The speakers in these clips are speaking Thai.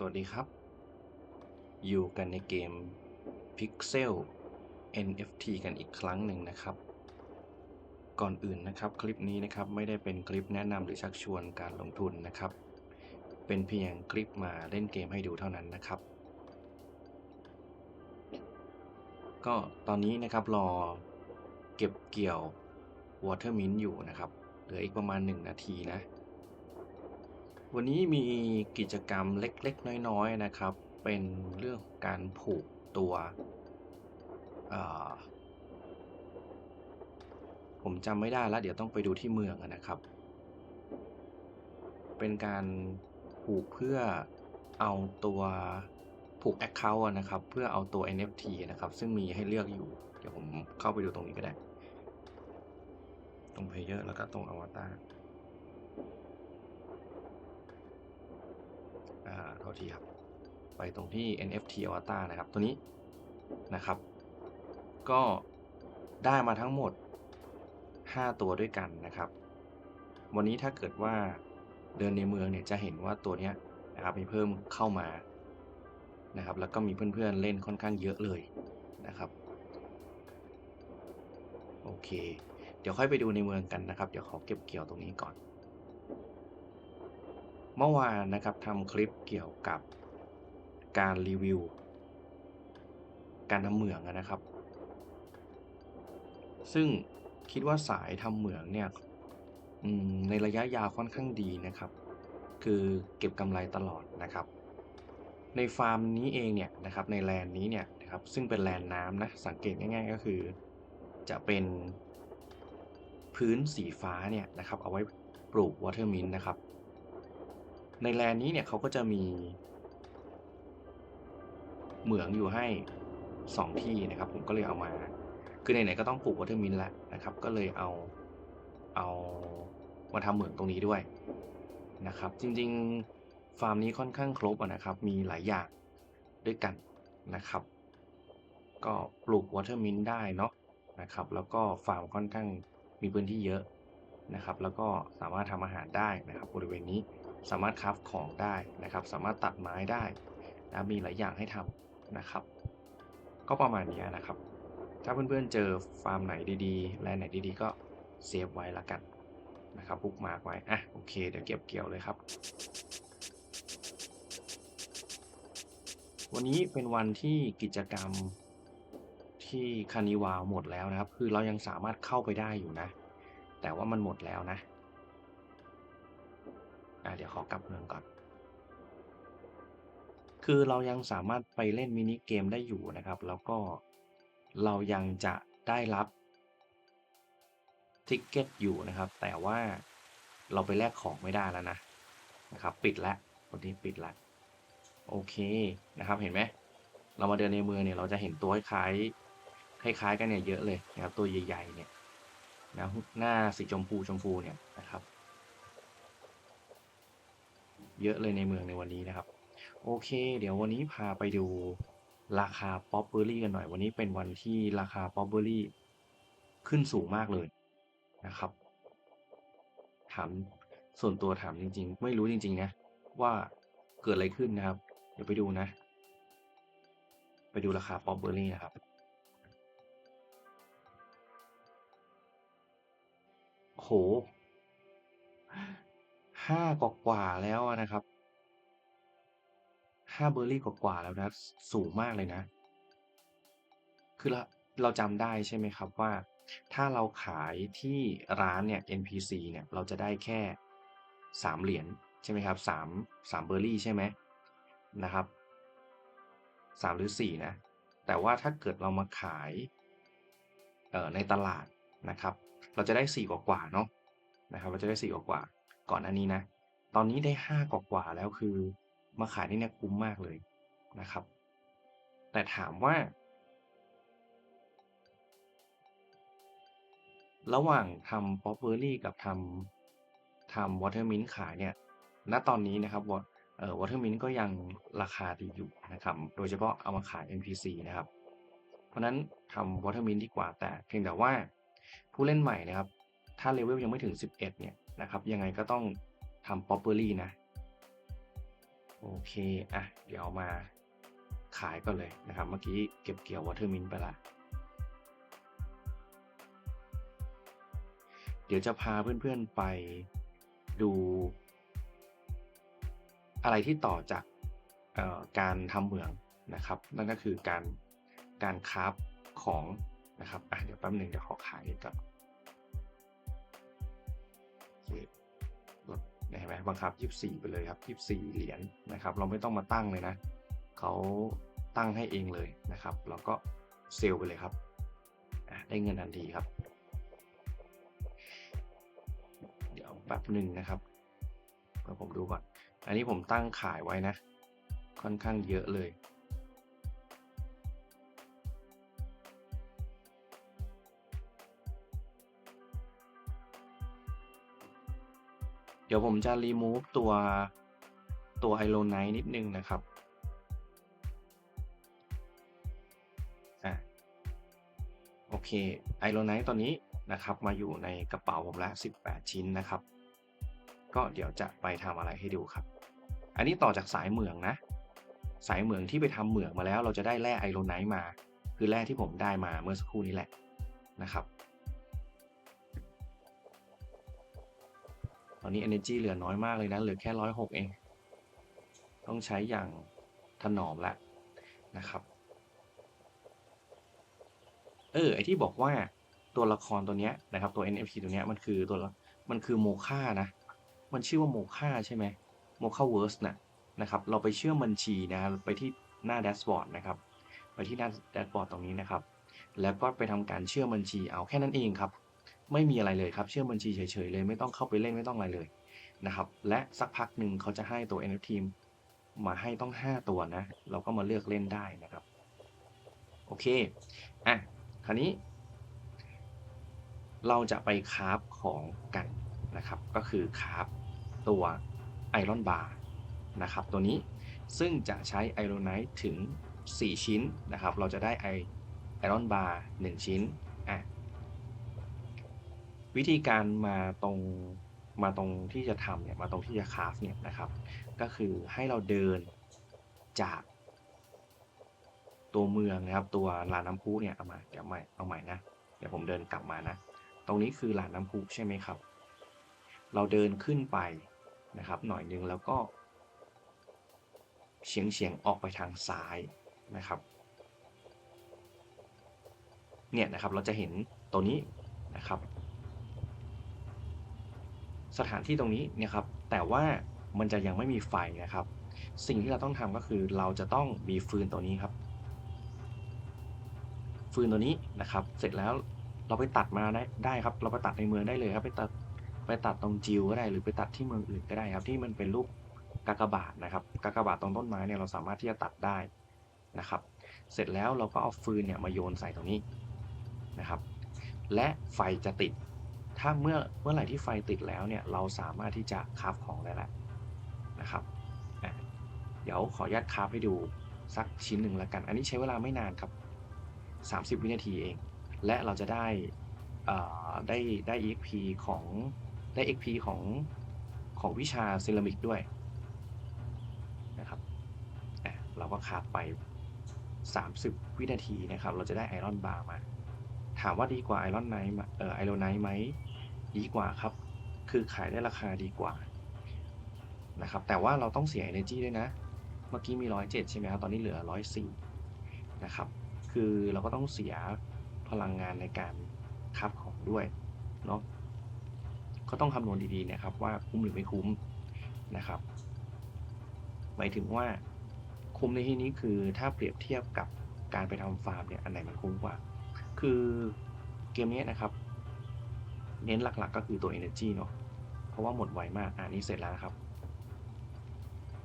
สวัสดีครับ อยู่กันในเกม Pixel NFT กันอีกครั้งหนึ่งนะครับ ก่อนอื่นนะครับคลิปนี้นะครับไม่ได้เป็นคลิปแนะนำหรือชักชวนการลงทุนนะครับ เป็นเพียงคลิปมาเล่นเกมให้ดูเท่านั้นนะครับ ก็ตอนนี้นะครับรอเก็บเกี่ยว Watermint อยู่นะครับ เหลืออีกประมาณ 1 นาทีนะ วันนี้มีกิจกรรมเล็กๆ น้อยๆนะครับ เป็นเรื่องการผูกตัวผมจำไม่ได้แล้วเดี๋ยวต้องไปดูที่เมืองนะครับ เป็นการผูกเพื่อเอาตัวผูก Account นะครับ เพื่อเอาตัว NFT นะครับ ซึ่งมีให้เลือกอยู่ เดี๋ยวผมเข้าไปดูตรงนี้ก็ได้ ตรง Player แล้วก็ตรง Avatar อ่าโทษทีครับ ไปตรงที่ NFT Avatar นะครับ ตัวนี้นะครับ ก็ได้มาทั้งหมด 5 ตัวด้วยกันนะครับ วันนี้ถ้าเกิดว่าเดินในเมืองเนี่ยจะเห็นว่าตัวนี้นะครับมีเพิ่มเข้ามานะครับ แล้วก็มีเพื่อนๆเล่นค่อนข้างเยอะเลยนะครับโอเค เดี๋ยวค่อยไปดูในเมืองกันนะครับ เดี๋ยวขอเก็บเกี่ยวตรงนี้ก่อน เมื่อวานนะครับทำคลิปเกี่ยวกับการรีวิว การทำเหมืองนะครับ ซึ่งคิดว่าสายทำเหมืองเนี่ยในระยะยาวค่อนข้างดีนะครับ คือเก็บกำไรตลอดนะครับ ในฟาร์มนี้เองเนี่ยนะครับในแลนด์นี้เนี่ยนะครับซึ่งเป็นแลนด์น้ำนะสังเกตง่าย ๆ ก็คือ จะเป็นพื้นสีฟ้าเนี่ยนะครับเอาไว้ปลูกวอเทอร์มินนะครับ ในแลนนี้เนี่ยเขาก็จะมี เหมืองอยู่ให้สองที่นะครับ ผมก็เลยเอามา คือไหนๆก็ต้องปลูกวอเทอร์มินแล้วนะครับ ก็เลยเอาเอามาทำเหมืองตรงนี้ด้วยนะครับ จริงๆฟาร์มนี้ค่อนข้างครบนะครับ มีหลายอย่างด้วยกันนะครับ ก็ปลูกวอเทอร์มินได้เนาะนะครับ แล้วก็ฟาร์มค่อนข้างมีพื้นที่เยอะนะครับ แล้วก็สามารถทำอาหารได้นะครับ บริเวณนี้ สามารถคราฟของได้นะครับ สามารถตัดไม้ได้นะมีหลายอย่างให้ทำนะครับ ก็ประมาณนี้นะครับ ถ้าเพื่อนๆเจอฟาร์มไหนดีๆแลนด์ไหนดีๆ ก็เซฟไว้ละกันนะครับบุกมาร์กไว้อะโอเค เดี๋ยวเก็บเกี่ยวเลยครับ วันนี้เป็นวันที่กิจกรรมที่คานิวาหมดแล้วนะครับ คือเรายังสามารถเข้าไปได้อยู่นะ แต่ว่ามันหมดแล้วนะ อะเดี๋ยวขอกลับเมืองก่อน คือเรายังสามารถไปเล่นมินิเกมได้อยู่นะครับ แล้วก็เรายังจะได้รับทิกเก็ตอยู่นะครับ แต่ว่าเราไปแลกของไม่ได้แล้วนะนะครับ ปิดแล้ววันนี้ปิดแล้วโอเคนะครับเห็นไหมเรามาเดินในเมืองเนี่ยเราจะเห็นตัวคล้ายคล้ายๆกันเนี่ยเยอะเลยนะครับตัวใหญ่ๆเนี่ยนะหน้าสีชมพูชมพูเนี่ยนะครับ เยอะเลยในเมืองในวันนี้นะครับ โอเค เดี๋ยววันนี้พาไปดูราคาป๊อปเบอรี่กันหน่อย วันนี้เป็นวันที่ราคาป๊อปเบอรี่ขึ้นสูงมากเลยนะครับ ถามส่วนตัวถามจริง ๆ ไม่รู้จริง ๆ นะ ว่าเกิดอะไรขึ้นนะครับ เดี๋ยวไปดูนะ ไปดูราคาป๊อปเบอรี่นะครับโห ห้ากว่าๆแล้วนะครับห้าเบอร์รี่กว่าๆแล้วนะสูงมากเลยนะ คือเราเราจำได้ใช่ไหมครับว่า ถ้าเราขายที่ร้านเนี่ย NPC เนี่ยเราจะได้แค่สามเหรียญใช่ไหมครับสามสามเบอร์รี่ใช่ไหมนะครับสามหรือสี่นะแต่ว่าถ้าเกิดเรามาขายเอ่อในตลาดนะครับ เราจะได้สี่กว่าๆเนาะนะครับ เราจะได้สี่กว่า ก่อนอันนี้นะ ตอนนี้ได้ห้ากว่าแล้วคือ มาขายนี่เนี่ยคุ้มมากเลยนะครับ แต่ถามว่า ระหว่างทำป๊อปเบอร์รี่กับทำทำวอเตอร์มินขายเนี่ย ณ ตอนนี้นะครับวอเอ่อวอเตอร์มินก็ยังราคาดีอยู่นะครับ โดยเฉพาะเอามาขาย NPC นะครับ เพราะนั้นทำวอเตอร์มินดีกว่าแต่เพียงแต่ว่าผู้เล่นใหม่นะครับ ถ้าเลเวลยังไม่ถึง 11 เนี่ย นะครับ ยังไงก็ต้องทำป๊อปเบอร์รี่นะ โอเค อะ เดี๋ยวมาขายก็เลยนะครับ เมื่อกี้เก็บเกี่ยววอเทอร์มินไปละ เดี๋ยวจะพาเพื่อนๆไปดู อะไรที่ต่อจากการทำเหมืองนะครับ นั่นก็คือการการคราฟของนะครับ อะ เดี๋ยวแป๊บหนึ่งเดี๋ยวขอขายก่อน เคลดเห็นไหมบังคับ 24 ไปเลยครับ 24 เหรียญนะครับ เราไม่ต้องมาตั้งเลยนะเขาตั้งให้เองเลยนะครับ เราก็เซลล์ไปเลยครับได้เงินทันทีครับ เดี๋ยวแป๊บหนึ่งนะครับเดี๋ยวผมดูก่อน อันนี้ผมตั้งขายไว้นะ ค่อนข้างเยอะเลย ยวผมจะ remove ตัวตัวไอโลไนท์นิดนึงนะครับอะโอเคไอโลไนท์ตอนนี้นะครับ มาอยู่ในกระเป๋าผมละ 18 ชิ้นนะครับ ก็เดี๋ยวจะไปทำอะไรให้ดูครับ อันนี้ต่อจากสายเหมืองนะ สายเหมืองที่ไปทำเหมืองมาแล้ว เราจะได้แร่ไอโลไนท์มา คือแร่ที่ผมได้มาเมื่อสักครู่นี้แหละนะครับ อนนี้ energy เหลือน้อยมากเลยนะเหลือแค่ร้อยหกเอง ต้องใช้อย่างถนอมละนะครับ เออไอที่บอกว่าตัวละครตัวเนี้ยนะครับตัว NFT ตัวเนี้ยมันคือตัวมันคือโมฆะนะ มันชื่อว่าโมฆะใช่ไหมโมฆะเวิร์สนะนะครับ เราไปเชื่อมบัญชีนะไปที่หน้าแดชบอร์ดนะครับ ไปที่หน้าแดชบอร์ดตรงนี้นะครับ แล้วก็ไปทำการเชื่อมบัญชีเอาแค่นั้นเองครับ ไม่มีอะไรเลยครับ เชื่อมบัญชีเฉยๆเลย ไม่ต้องเข้าไปเล่นไม่ต้องอะไรเลยนะครับ และสักพักหนึ่งเขาจะให้ตัว NFT มาให้ต้อง 5 ตัวนะ เราก็มาเลือกเล่นได้นะครับ โอเค อะ คราวนี้ เราจะไปคราฟของกันนะครับ ก็คือคราฟตัวไอรอนบาร์นะครับ ตัวนี้ซึ่งจะใช้ไอรอนไนท์ถึง 4 ชิ้นนะครับ เราจะได้ไอไอรอนบาร์1ชิ้น วิธีการมาตรงมาตรงที่จะทำเนี่ยมาตรงที่จะคาฟเนี่ยนะครับ ก็คือให้เราเดินจากตัวเมืองนะครับ ตัวลานน้ำพุเนี่ยเอามาเดี๋ยวใหม่เอาใหม่นะเดี๋ยวผมเดินกลับมานะ ตรงนี้คือลานน้ำพุใช่ไหมครับ เราเดินขึ้นไปนะครับ หน่อยนึงแล้วก็เฉียงเฉียงๆออกไปทางซ้ายนะครับเนี่ยนะครับเราจะเห็นตัวนี้นะครับ สถานที่ตรงนี้นี่ยครับ แต่ว่ามันจะยังไม่มีไฟนะครับ สิ่งที่เราต้องทำก็คือเราจะต้องมีฟืนตัวนี้ครับ ฟืนตัวนี้นะครับ เสร็จแล้วเราไปตัดมาได้ได้ครับ เราไปตัดในเมืองได้เลยครับ ไปตัดไปตัดตรงจิวก็ได้หรือไปตัดที่เมืองอื่นก็ได้ครับ ที่มันเป็นรูปกากบาทนะครับกากบาทตรงต้นไม้เนี่ยเราสามารถที่จะตัดได้นะครับ เสร็จแล้วเราก็เอาฟืนเนี่ยมาโยนใส่ตรงนี้นะครับ และไฟจะติด ถ้าเมื่อเมื่อไหร่ที่ไฟติดแล้วเนี่ยเราสามารถที่จะคาฟของได้แล้วนะครับ เดี๋ยวขออนุญาตคาฟให้ดูสักชิ้นหนึ่งล้วกัน อันนี้ใช้เวลาไม่นานครับ 30 วินาทีเอง และเราจะได้ได้ได้ EXP ของได้ XP ของของวิชาเซรามิกด้วยนะครับเราก็คาฟไป 30 วินาทีนะครับ เราจะได้ไอรอนบาร์มา ถามว่าดีกว่าไอรอนไนท์เอ่อไอโรไนท์ไหม ดีกว่าครับ คือขายได้ราคาดีกว่านะครับ แต่ว่าเราต้องเสีย energy ด้วยนะ เมื่อกี้มี 107 ใช่ไหมครับ ตอนนี้เหลือ 104 นะครับ คือเราก็ต้องเสียพลังงานในการคับของด้วยเนาะ ก็ต้องคำนวณดีๆนะครับว่าคุ้มหรือไม่คุ้มนะครับ หมายถึงว่าคุ้มในที่นี้คือถ้าเปรียบเทียบกับการไปทำฟาร์มเนี่ย อันไหนมันคุ้มกว่า คือเกมนี้นะครับ เน้นหลักๆ ก็คือตัว energy เนาะเพราะว่าหมดไวมากอ่านี้เสร็จแล้วนะครับ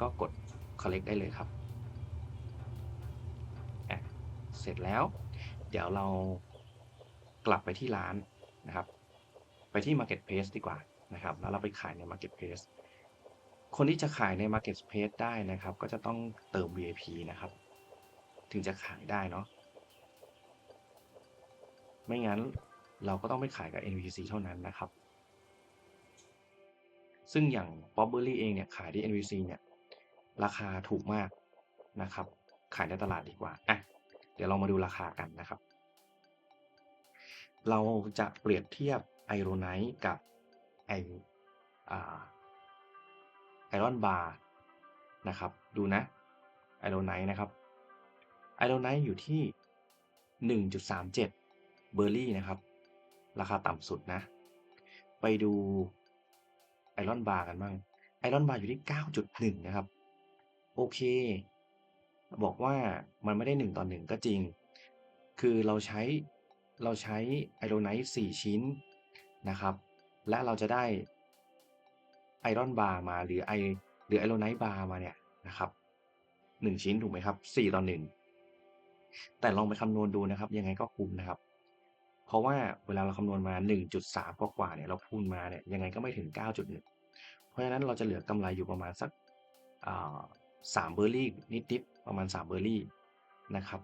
ก็กด collect ได้เลยครับเสร็จแล้ว เดี๋ยวเรากลับไปที่ร้านนะครับ ไปที่ marketplace ดีกว่านะครับ แล้วเราไปขายใน marketplace คนที่จะขายใน marketplace ได้นะครับ ก็จะต้องเติม VIP นะครับ ถึงจะขายได้เนาะไม่งั้น เราก็ต้องไปขายกับ NPC เท่านั้นนะครับ ซึ่งอย่าง p o p b e r r y เองเนี่ยขายที่ NPC เนี่ยราคาถูกมากนะครับ ขายในตลาดดีกว่าอะเดี๋ยวเรามาดูราคากันนะครับ เราจะเปรียบเทียบไอโรไนท์กับไอไอรอนบาร์นะครับ ดูนะไอโรไนท์นะครับไอโรไนท์อยู่ที่ 1.37 เบอร์รี่นะครับ ราคาต่ำสุดนะ ไปดูไอรอนบาร์กันบ้างไอรอนบาร์อยู่ที่ 9.1 นะครับ โอเค บอกว่ามันไม่ได้หนึ่งต่อหนึ่งก็จริง คือเราใช้เราใช้ไอโรไนท์สี่ชิ้นนะครับ และเราจะได้ไอรอนบาร์มาหรือไอหรือไอโรไนท์บาร์มาเนี่ยนะครับหนึ่งชิ้นถูกไหมครับสี่ต่อหนึ่งแต่ลองไปคำนวณดูนะครับ ยังไงก็คุ้มนะครับ เพราะว่าเวลาเราคำนวณมา 1.3กว่าเนี่ยเราคูณมาเนี่ยยังไงก็ไม่ถึง 9.1 เพราะฉะนั้นเราจะเหลือกำไรอยู่ประมาณสักสามเบอร์รี่นิดๆประมาณ 3 เบอร์รี่นะครับ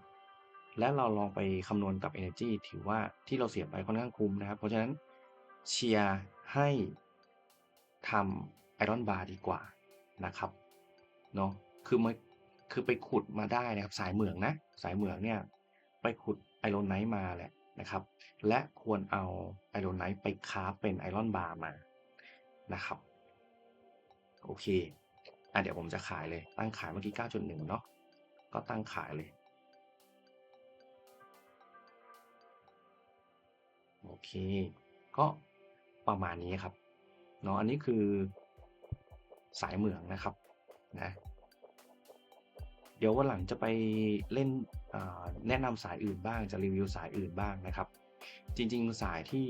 และเราลองไปคำนวณกับ Energy ถือว่าที่เราเสียไปค่อนข้างคุ้มนะครับ เพราะฉะนั้นเชียร์ให้ทำไอรอนบาร์ดีกว่านะครับเนาะคือมันคือไปขุดมาได้นะครับ สายเหมืองนะ สายเหมืองเนี่ย ไปขุดไอรอนไนท์มาแหละ นะครับ และควรเอาไอรอนไนท์ไปคราเป็นไอรอนบาร์มานะครับ โอเคอะเดี๋ยวผมจะขายเลย ตั้งขายเมื่อกี้ 9.1 เนาะก็ตั้งขายเลย โอเค ก็ประมาณนี้ครับเนาะอันนี้คือสายเหมืองนะครับนะ เดี๋ยววันหลังจะไปเล่นแนะนำสายอื่นบ้างจะรีวิวสายอื่นบ้างนะครับ จริงๆสายที่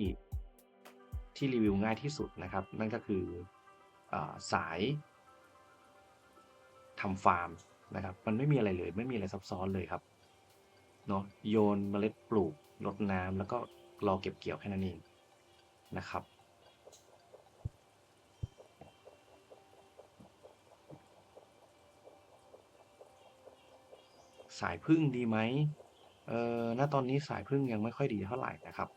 ที่รีวิวง่ายที่สุดนะครับ นั่นก็คืออสายทำฟาร์มนะครับ มันไม่มีอะไรเลย ไม่มีอะไรซับซ้อนเลยครับเนาะโยนเมล็ดปลูกรดน้ำแล้วก็รอเก็บเกี่ยวแค่นั้นเองนะครับ สายพึ่งดีไหมเออณตอนนี้สายพึ่งยังไม่ค่อยดีเท่าไหร่นะครับ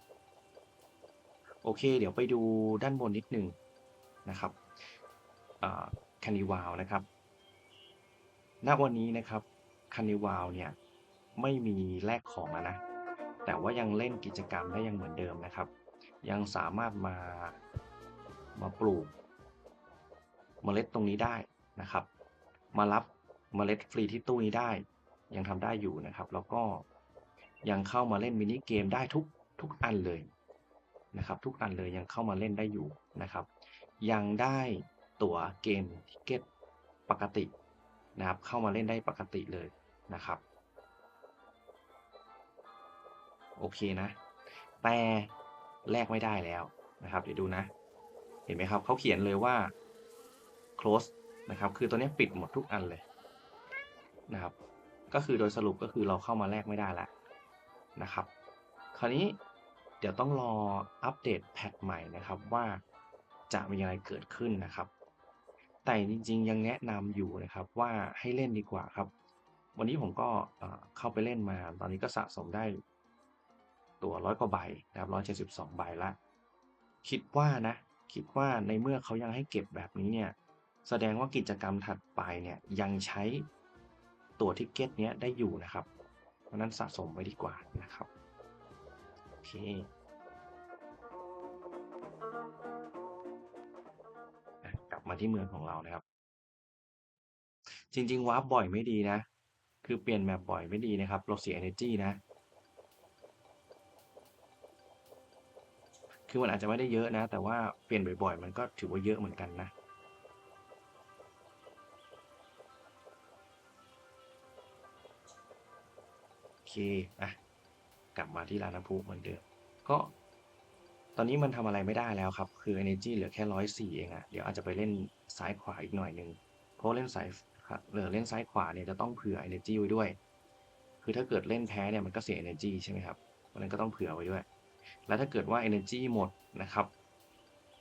โอเค เดี๋ยวไปดูด้านบนนิดหนึ่งนะครับแคนิวาวนะครับ ณ วันนี้นะครับคันนิวาวเนี่ยไม่มีแลกของแล้วนะ แต่ว่ายังเล่นกิจกรรมได้ยังเหมือนเดิมนะครับ ยังสามารถมามาปลูกเมล็ดตรงนี้ได้นะครับ มารับเมล็ดฟรีที่ตู้นี้ได้ ยังทำได้อยู่นะครับ แล้วก็ยังเข้ามาเล่นมินิเกมได้ทุกทุกอันเลยนะครับ ทุกอันเลยยังเข้ามาเล่นได้อยู่นะครับ ยังได้ตั๋วเกมทิเก็ตปกตินะครับ เข้ามาเล่นได้ปกติเลยนะครับ โอเคนะ แต่แลกไม่ได้แล้วนะครับ เดี๋ยวดูนะ เห็นไหมครับเขาเขียนเลยว่า close นะครับ คือตัวนี้ปิดหมดทุกอันเลยนะครับ ก็คือโดยสรุปก็คือเราเข้ามาแลกไม่ได้แล้วนะครับ คราวนี้เดี๋ยวต้องรออัปเดตแพทใหม่นะครับว่าจะมีอะไรเกิดขึ้นนะครับ แต่จริงๆยังแนะนำอยู่นะครับว่าให้เล่นดีกว่าครับ วันนี้ผมก็เข้าไปเล่นมา ตอนนี้ก็สะสมได้ตัวร้อยกว่าใบนะครับร้อยเจ็ดสิบสองใบละ คิดว่านะ คิดว่าในเมื่อเขายังให้เก็บแบบนี้เนี่ย แสดงว่ากิจกรรมถัดไปเนี่ยยังใช้ ตัวทิกเก็ตเนี้ยได้อยู่นะครับ เพราะนั้นสะสมไว้ดีกว่านะครับ โอเคกลับมาที่เมืองของเรานะครับ จริง ๆวาร์ปบ่อยไม่ดีนะ คือเปลี่ยนแมปบ่อยไม่ดีนะครับ เราเสีย energy นะ คือมันอาจจะไม่ได้เยอะนะ แต่ว่าเปลี่ยนบ่อยๆ มันก็ถือว่าเยอะเหมือนกันนะ เคอะกลับมาที่ร้านน้ำพุเหมือนเดิมก็ตอนนี้มันทำอะไรไม่ได้แล้วครับ คือ energy เหลือแค่ร้อยสี่เองอะเดี๋ยวอาจจะไปเล่นซ้ายขวาอีกหน่อยหนึ่งเพราะเล่นซ้ายเหลือเล่นซ้ายขวาเนี่ยจะต้องเผื่อ energy ไว้ด้วย คือถ้าเกิดเล่นแพ้เนี่ยมันก็เสีย energy ใช่ไหมครับเพราะนั้นก็ต้องเผื่อไว้ด้วย แล้วถ้าเกิดว่า energy หมดนะครับ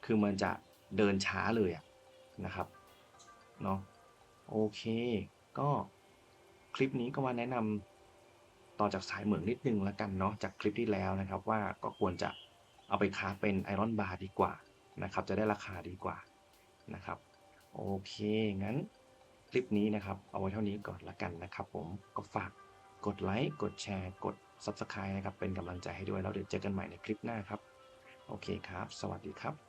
คือมันจะเดินช้าเลยอะนะครับ เนาะ โอเค ก็คลิปนี้ก็มาแนะนำ ต่อจากสายเหมืองนิดนึงแล้วกันเนาะจากคลิปที่แล้วนะครับ ว่าก็ควรจะเอาไปคราเป็นไอรอนบาร์ดีกว่านะครับ จะได้ราคาดีกว่านะครับ โอเค งั้นคลิปนี้นะครับ เอาไว้เท่านี้ก่อนละกันนะครับ ผมก็ฝากกดไลค์กดแชร์กด Subscribe นะครับ เป็นกำลังใจให้ด้วยแล้วเดี๋ยวเจอกันใหม่ในคลิปหน้าครับ โอเคครับ สวัสดีครับ